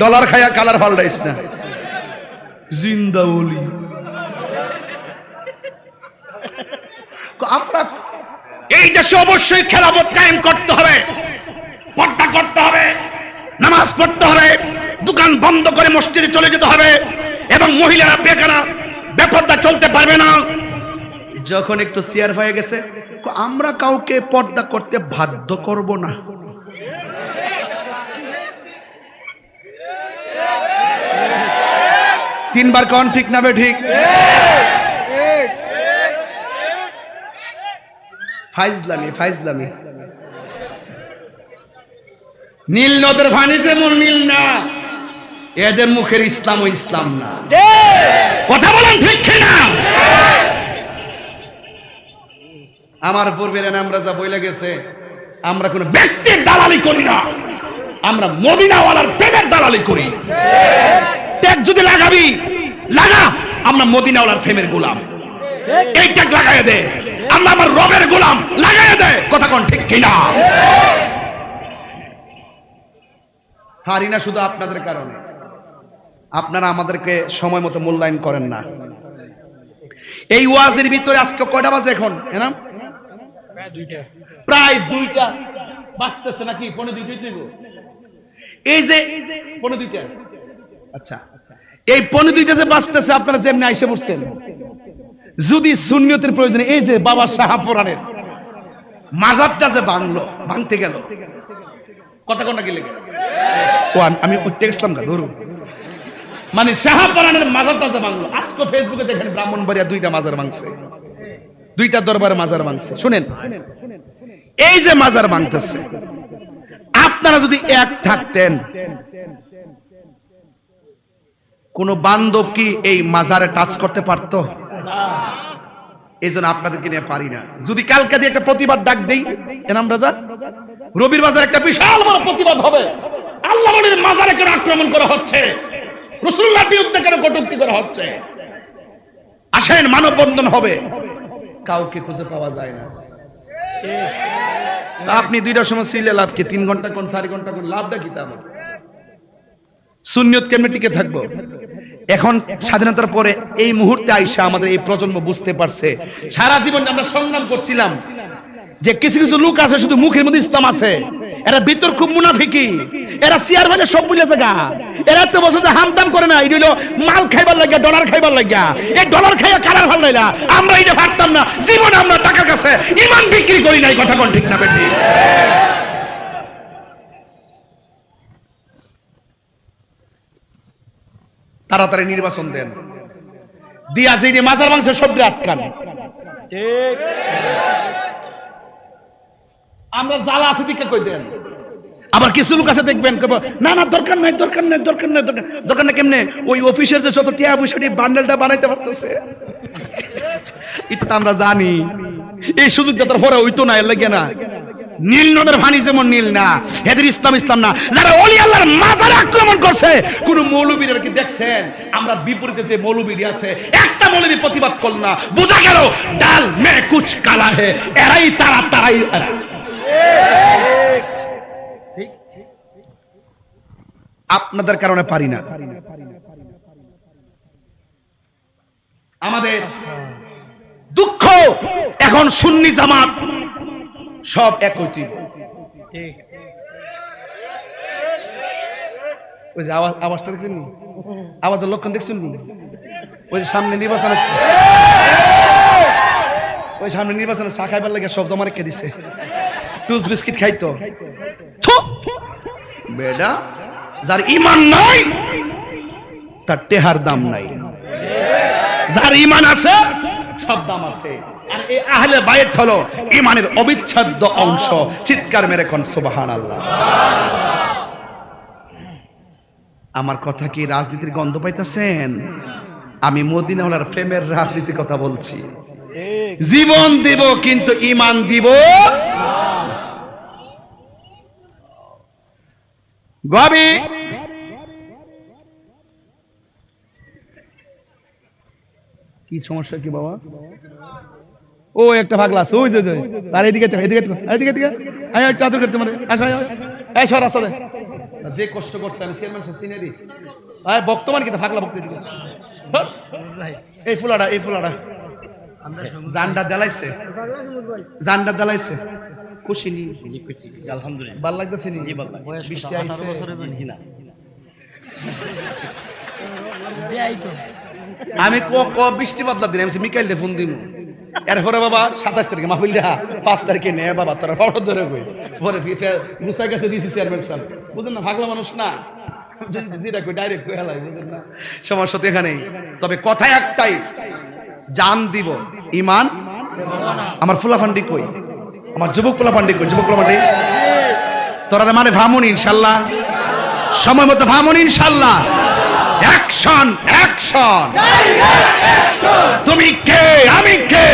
Dollar খায়া colour পাল্টাইস না। জিন্দা ওলি আমরা এই দেশে অবশ্যই খেলাফত কায়েম করতে হবে, পর্দা করতে হবে, নামাজ পড়তে হবে, দোকান বন্ধ করে মসজিদে চলে যেতে হবে, এবং মহিলারা বেকারা বেপর্দা চলতে পারবে না। যখন একটু চেয়ার হয়ে গেছে আমরা কাউকে পর্দা করতে বাধ্য করব না। তিনবার কন ঠিক না বে ঠিক? ফাইজলামি ফাইজলামি। নীল নদের ভানি যেমন নীল না। এদের মুখের ইসলাম, ও ইসলাম না। কথা বলেন ঠিক না আমার পূর্বের আমরা যা বইলে গেছে, আমরা কোনো ব্যক্তির দালালি করি না। আমরা মদিনাওয়ালার প্রেমের দালালি করি। ট্যাগ যদি লাগাবি লাগা। আমরা মদিনাওয়ালার প্রেমের গোলাম। এই ট্যাগ লাগাই দে। আমরা আমার রবের গোলাম লাগাই দে। কথা কোন ঠিক কিনা? পারি না শুধু আপনাদের কারণে। আপনারা আমাদেরকে সময় মতো মূল্যায়ন করেন না। এই ওয়াজের ভিতরে আজকে কয়টা বাজে এখন? এনাম? প্রায় দুইটা। বাজতেছে নাকি? পনেরো দুইটাই দিব এই যে পনেরো দুইটা। আচ্ছা। এই পনেরো দুইটা যে বাজতেছে আপনারা যেমনি আইসে পড়ছেন। যদি শূন্যতের প্রয়োজনে এই যে বাবা শাহাপুরানের মাজারটা যে ভাঙলো, ভাঙতে গেল। কথা কোনটা গেলে ও, আমি উঠতে গেছিলাম গা ধরুন। মানে শাহাপুরানের মাজারটা যে ভাঙলো, আজকে ফেসবুকে দেখেন ব্রাহ্মণবাড়িয়া দুইটা মাজার ভাঙছে। দুইটা দরবার মাজার ভাঙছে। শুনেন, এই যে মাজার ভাঙতেছে, আপনারা যদি এক থাকতেন কোন বান্ধব কি এই মাজারে টাচ করতে পারতো? এই জন্য আপনাদেরকে নিয়ে পারি না। যদি কালকে দিয়ে একটা প্রতিবাদ ডাক দেই এনাম রাজা? রবির বাজার একটা বিশাল বড় প্রতিবাদ হবে। আল্লাহ মাজারে কেন আক্রমণ করা হচ্ছে? রসুল্লাহ বিরুদ্ধে কেন কটূক্তি করা হচ্ছে? আসেন, মানববন্ধন হবে। কাউকে খুঁজে পাওয়া যায় না। আপনি দুইটার সময় সিলে লাভ কি? তিন ঘণ্টা কোন, চারি ঘণ্টা কোন? লাভটা কি তা শূন্যত কেমনে টিকে থাকব? এখন স্বাধীনতার পরে এই মুহূর্তে আইসা আমাদের এই প্রজন্ম বুঝতে পারছে। সারা জীবন আমরা সংগ্রাম করছিলাম, যে কিছু কিছু লোক আছে, শুধু মুখের মধ্যে ইসলাম আছে। এরা ভিতর খুব মুনাফিকি। এরা সিয়ার ভাইলে সব বুঝেছে গা। এরা তো বসে যে হামতাম করে না এটা হলো মাল খাইবার লাগিয়া, ডলার খাইবার লাগিয়া। এই ডলার খাইয়া কালার ভালো লাইলা। আমরা এটা পারতাম না। জীবনে আমরা টাকার কাছে ইমান বিক্রি করি নাই, কথা কোন ঠিক না, বেটি? তাড়াতাড়ি নির্বাচন দেন। দিয়া যে মাজার মাংসের সবটা আটকান। আমরা জ্বালা আছে দিকে কই দেন? আবার কিছু লোক আছে দেখবেন না না দরকার নাই দরকার নাই দরকার নাই দরকার দরকার না কেমনে? ওই অফিসের যে যত টিয়া পয়সাটি বান্ডেলটা বানাইতে পারতেছে। এটা তো আমরা জানি। এই সুযোগটা তোর পরে হইতো না এর লাগে না। নীল নদের ভানি যেমন নীল না, এদের ইসলাম ইসলাম না। যারা অলি আল্লাহর মাজারে আক্রমণ করছে, কোন মৌলবীর কি দেখছেন? আমরা বিপরীতে যে মৌলবীর আছে, একটা মৌলবী প্রতিবাদ করল না। বোঝা গেল, ডাল, মে, কুচ, কালা হে, এরাই তারা, তারাই এরা। আপনাদের কারণে পারি না। আমাদের দুঃখ, এখন সুন্নি জামাত সব এক হইতে ওই যে আওয়াজ আওয়াজটা দেখছেন আওয়াজের লক্ষণ দেখছেন নি? ওই যে সামনে নির্বাচন আছে। ওই সামনে নির্বাচনে চা খাইবার লাগে সব জমা রেখে দিছে। টুস বিস্কিট খাইতো! বেডা যার ইমান নাই তার টেহার দাম নাই। যার ইমান আছে সব দাম আছে। আহলে হলো ইমানের অবিচ্ছেদ্য অংশ। চিৎকার মেরে সুবহান আল্লাহ আমার কথা কি রাজনীতির গন্ধ পাইতেছেন? আমি মদিনাওয়ালার প্রেমের রাজনীতির কথা বলছি। জীবন দিব, কিন্তু ইমান দিব। গবি। কি সমস্যা কি বাবা? ও একটা ভাগলা আছে ওই যে যে। তার এদিকে এদিকে এদিকে এদিকে আয় একটু আদর করতে মানে আসো আয়, আয়। আয়। সর রাস্তা দে যে কষ্ট করছে আমি চেয়ারম্যান সাহেব চিনে দিই। আয় বর্তমান কিন্তু ফাগলা বক্তি দিকে এই ফুলাটা এই ফুলাটা জান্ডা দেলাইছে। জান্ডা দেলাইছে। খুশি নি? আলহামদুলিল্লাহ। ভালো লাগতেছে নি? বয়স বৃষ্টি আইছে। 18 বছরের বেশি না। আমি ক ক বৃষ্টি বাদলা দিন আমি মিকাইল দে ফোন দিমু। এরপরে বাবা সাতাশ তারিখে মাহফিল দেখা, পাঁচ তারিখে নে, বাবা, তোরা ফটো ধরে কই। পরে মুসাই কাছে দিয়েছি চেয়ারম্যান সাহেব। বুঝলেন না ভাগলা মানুষ না? যেটা কই ডাইরেক্ট কই হেলাই, বুঝলেন না? সমস্যা তো এখানেই। তবে কথা একটাই, জান দিব। ইমান? আমার ফুলাফান্ডি কই? আমার যুবক ফুলাফান্ডি কই? যুবক ফুলাফান্ডি? তোরা মানে ভামুন, ইনশাল্লাহ। সময় মতো ভামুন, ইনশাল্লাহ। অ্যাকশন অ্যাকশন তুমি কে? আমি কে?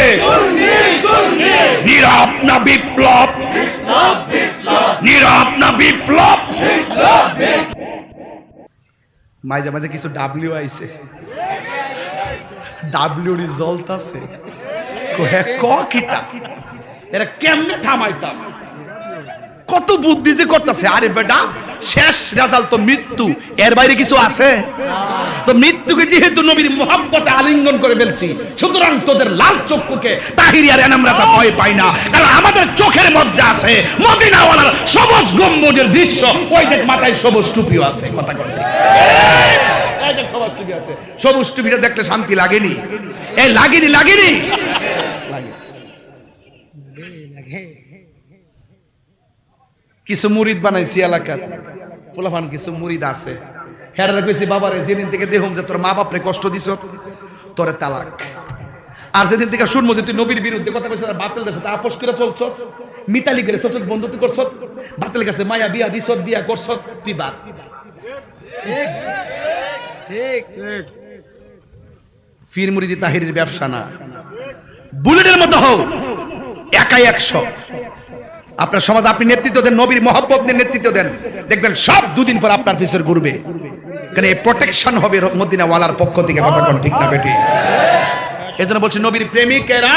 নীরব না বিপ্লব? নীরব না বিপ্লব? মাঝে মাঝে কিছু ডাব্লিউ আইছে। ডাব্লিউ রিজল্ট আছে। কিতা? এরা কেমনে থামাইতাম? কত বুদ্ধি যে করতেছে? আরে বেটা শেষ রেজাল্ট তো মৃত্যু। এর বাইরে কিছু আছে? তো মৃত্যুকে যেহেতু নবীর মোহাব্বতে আলিঙ্গন করে ফেলছি, সুতরাং তোদের লাল চক্ষুকে তাহিরিয়ার এনামরা তা ভয় পাই না। কারণ আমাদের চোখের মধ্যে আছে মদিনাওয়ালার সবুজ গম্বুজের দৃশ্য। ওই দেখ মাথায় সবুজ টুপিও আছে, কথা করতে সবুজ টুপিটা দেখতে শান্তি লাগেনি। এই লাগেনি লাগেনি? লাগে। কিছু মুরিদ বানাইছি এলাকার। ফুলাফান কিছু মুরিদ আছে। হেরারে কইছি, বাবারে, যেদিন থেকে দেখুম যে তোর মা বাপরে কষ্ট দিছ, তোরে তালাক। আর যেদিন থেকে শুনব যে তুই নবীর বিরুদ্ধে কথা আর বাতিলদের সাথে আপোষ করে চলছস, মিতালি করে চলছস, বন্ধুত্ব করছ বাতিল কাছে মায়া বিয়া দিছ বিয়া করছ তুই বাদ। ফির মুরিদি তাহিরের ব্যবসা না। বুলেটের মতো হোক একাই একশো। আপনার সমাজ আপনি নেতৃত্ব দেন নবীর মহব্বত নিয়ে নেতৃত্ব দেন দেখবেন সব দুদিন পর আপনার পিছনে ঘুরবে কারণ এই প্রোটেকশন হবে মদিনা ওয়ালার পক্ষ থেকে কথা ঠিক না বেটি এই জন্য বলছি নবীর প্রেমিকেরা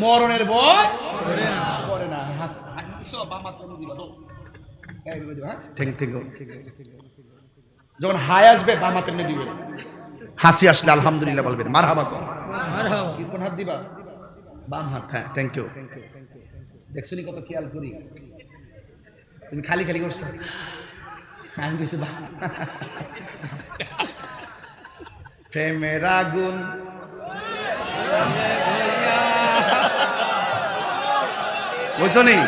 মরণের ভয় করে না হ্যাঁ? যখন হাই আসবে বাম হাতে এমনি দিবে হাসি আসলে আলহামদুলিল্লাহ বলবেন মার হাবা কর কি কোন হাত দিবা বাম হাত হ্যাঁ থ্যাংক ইউ দেখছ নি কত খেয়াল করি? তুমি খালি খালি করছ? আমি কইছি বা প্রেমের আগুন। ওই নেই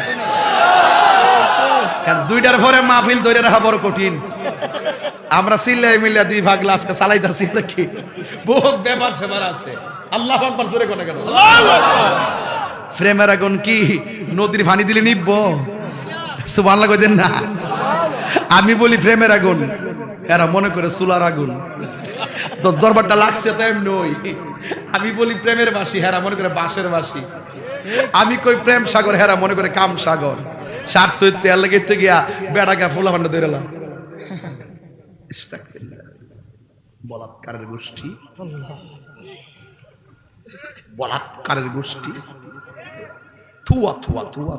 দুইটার পরে মাহফিল ধরে রাখা বড় কঠিন। আমরা সিল্লাই মিল্লা দুই ভাগ আজকে চালাইতাছি নাকি বহুত ব্যাপার সেবার আছে। আল্লাহ আকবার, জোরে কোনে কেন? প্রেমের আগুন কি? নদীর পানি দিলে নিব সুবহানাল্লাহ কইদেন না। আমি বলি প্রেমের আগুন। এরা মনে করে চুলার আগুন। দরবারটা লাগছে তো এমনি ওই। আমি বলি প্রেমের বাসি, হেরা মনে করে বাঁশের বাসি। আমি কই প্রেম সাগর, হেরা মনে করে কাম সাগর। সার সৈত তেল লেগে তো গিয়া বেড়াকে ফুলা ভান্ডা ধরেলাম। বলাৎকারের গোষ্ঠী। বলাৎকারের গোষ্ঠী। থুয়া থুয়া থুয়া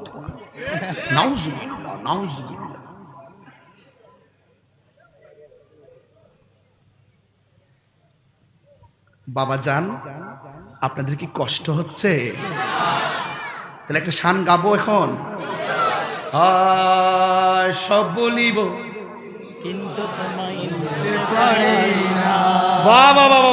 বাবা যান, আপনাদের কি কষ্ট হচ্ছে? তাহলে একটা শান গাবো এখন। সব বলিব, কিন্তু না। বাবা বাবা